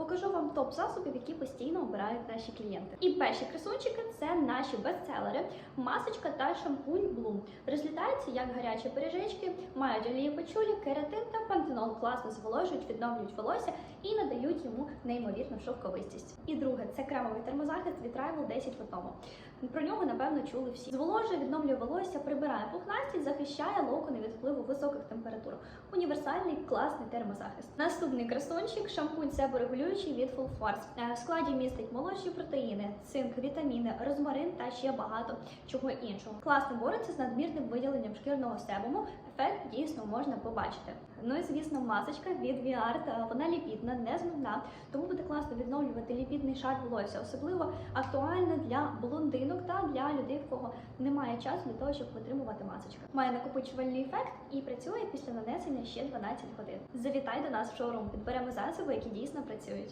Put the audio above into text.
покажу вам топ засобів, які постійно обирають наші клієнти. І перші красунчики це наші бестселери, масочка та шампунь Bloom. Розлітаються як гарячі пиріжечки, мають олії печулі, кератин та пантенол. Класно зволожують, відновлюють волосся і надають йому неймовірну шовковистість. І друге це кремовий термозахист від Rival 10 в одному. Про нього напевно чули всі. Зволожує, відновлює волосся, прибирає пухнастість, захищає локони від впливу високих температур. Універсальний класний термозахист. Наступний красунчик шампунь себорегулюючий від Full Force. Е, В складі містить молочні протеїни, цинк, вітаміни, розмарин та ще багато чого іншого. Класно бореться з надмірним виділенням шкірного себуму. Ефект дійсно можна побачити. Ну і звісно, масочка від VR, вона ліпідна, не змивна, тому буде класно відновлювати ліпідний шар волосся, особливо актуальна для блондинок та для людей, в кого немає часу для того, щоб витримувати масочку. Має накопичувальний ефект і працює після нанесення ще 12 годин. Завітай до нас в шоурум, підберемо засоби, які дійсно працюють.